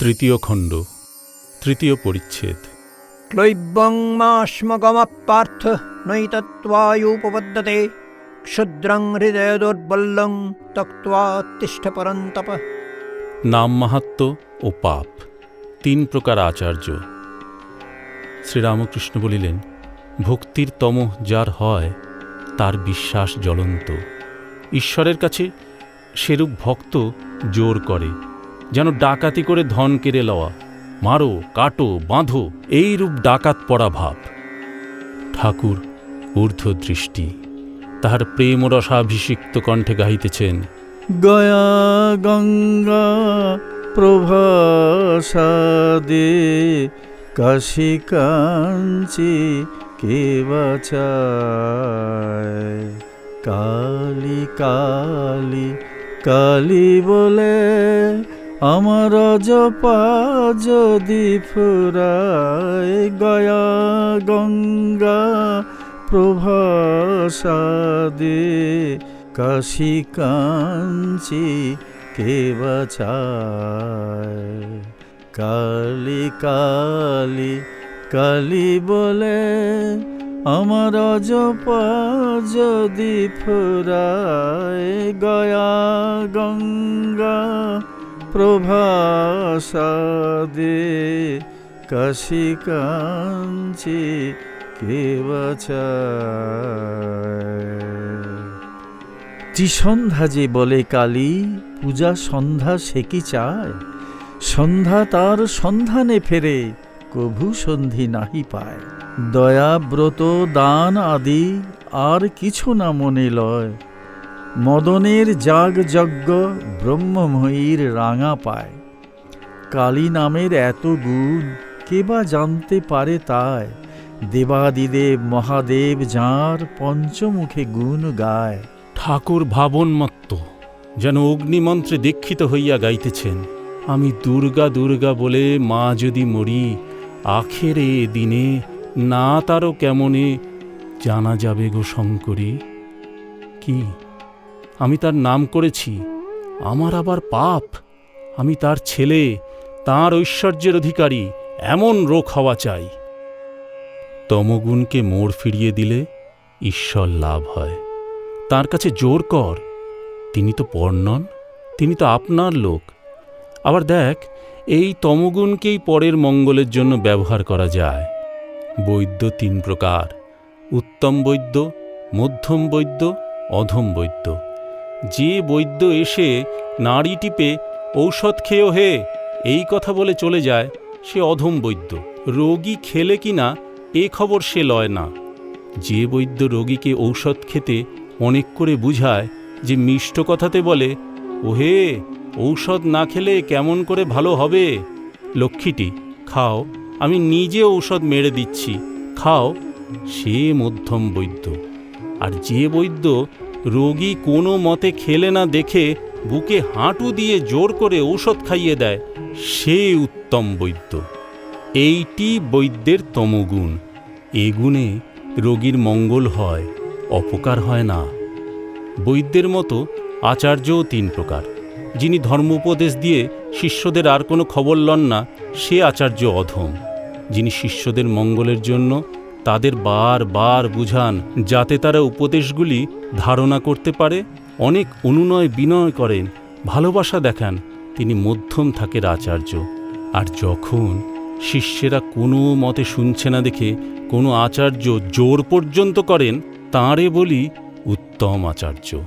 তৃতীয় খণ্ড তৃতীয় পরিচ্ছেদ। ক্লৈব্যং মাশ্মগমপার্থ নৈতত্ত্বায়ুপপদ্যতে ক্ষুদ্রং হৃদয় দুর্বল্যং তক্ত্বা তিষ্ঠ পরন্তপ নাম মাহাত্ম্য ও পাপ তিন প্রকার আচার্য। শ্রীরামকৃষ্ণ বলিলেন ভক্তির তম যার হয় তার বিশ্বাস জ্বলন্ত। ঈশ্বরের কাছে সেরূপ ভক্ত জোর করে। যেন ডাকাতি করে ধন কেড়ে লওয়া। মারো, কাটো, বাঁধো, এই রূপ ডাকাত পড়া ভাব। ঠাকুর ঊর্ধ্ব দৃষ্টি তাহার প্রেম রসাভিষিক্ত কণ্ঠে গাহিতেছেন, গয়া গঙ্গা প্রভাসাদে কাশী কাঞ্চি কে বাঁচায়? কালি কালি কালি বলে আমার জপা যদি ফুরায় গয়া গঙ্গা প্রভাসাদে কাশী কাঞ্চি কে কালি কালি কালি বলে আমার অজপা যদি ফুরায় গয়া গঙ্গা প্রভাসাদে কাশী কাঞ্চি ত্রিসন্ধ্যা যে বলে কালী, পূজা সন্ধ্যা সে কি চায়? সন্ধ্যা তার সন্ধানে ফেরে, কভু সন্ধি নাহি পায়। দয়া ব্রত দান আদি আর কিছু না মনে লয়। মদনের যাগ যজ্ঞ ব্রহ্মময়ীর রাঙা পায়। কালী নামের এত গুণ, কে বা জানতে পারে তাই? দেবাদিদেব মহাদেব যাঁর পঞ্চমুখে গুণ গায়। ঠাকুর ভাবনমত্ত, যেন অগ্নিমন্ত্রে দীক্ষিত হইয়া গাইতেছেন। আমি দুর্গা দুর্গা বলে মা যদি মরি, আখেরে দিনে না তারও কেমনে? জানা যাবে গো শঙ্করী, কি আমি তার নাম করেছি। আমার আবার পাপ। আমি তার ছেলে, তার ঐশ্বর্যের অধিকারী, এমন রোগ হওয়া চাই। তমগুণকে মোড় ফিরিয়ে দিলে ঈশ্বর লাভ হয়। তার কাছে জোর কর। তিনি তো পর নন, তিনি তো আপনার লোক। আবার দেখ, এই তমগুণকেই পরের মঙ্গলের জন্য ব্যবহার করা যায়। বৈদ্য তিন প্রকার, উত্তম বৈদ্য, মধ্যম বৈদ্য, অধম বৈদ্য। যে বৈদ্য এসে নাড়ি টিপে, ঔষধ খেয়েও হে। এই কথা বলে চলে যায় সে অধম বৈদ্য। রোগী খেলে কিনা এ খবর সে লয় না। যে বৈদ্য রোগীকে ঔষধ খেতে অনেক করে বুঝায়, যে মিষ্ট কথাতে বলে, ওহে, ঔষধ না খেলে কেমন করে ভালো হবে? লক্ষ্মীটি, খাও, আমি নিজে ঔষধ মেরে দিচ্ছি, খাও। সে মধ্যম বৈদ্য। আর যে বৈদ্য রোগী কোনো মতে খেলে না দেখে বুকে হাঁটু দিয়ে জোর করে ঔষধ খাইয়ে দেয়। সে উত্তম বৈদ্য। এইটি বৈদ্যের তমগুণ। এ গুণে রোগীর মঙ্গল হয়, অপকার হয় না। বৈদ্যের মতো আচার্যও তিন প্রকার। যিনি ধর্মোপদেশ দিয়ে শিষ্যদের আর কোনো খবর লন না, সে আচার্য অধম। যিনি শিষ্যদের মঙ্গলের জন্য তাদের বার বার বুঝান, যাতে তারা উপদেশগুলি ধারণা করতে পারে, অনেক অনুনয় বিনয় করেন, ভালোবাসা দেখান। তিনি মধ্যম থাকের আচার্য। আর যখন শিষ্যেরা কোনো মতে শুনছে না দেখে কোনো আচার্য জোর পর্যন্ত করেন, তাঁরে বলি উত্তম আচার্য।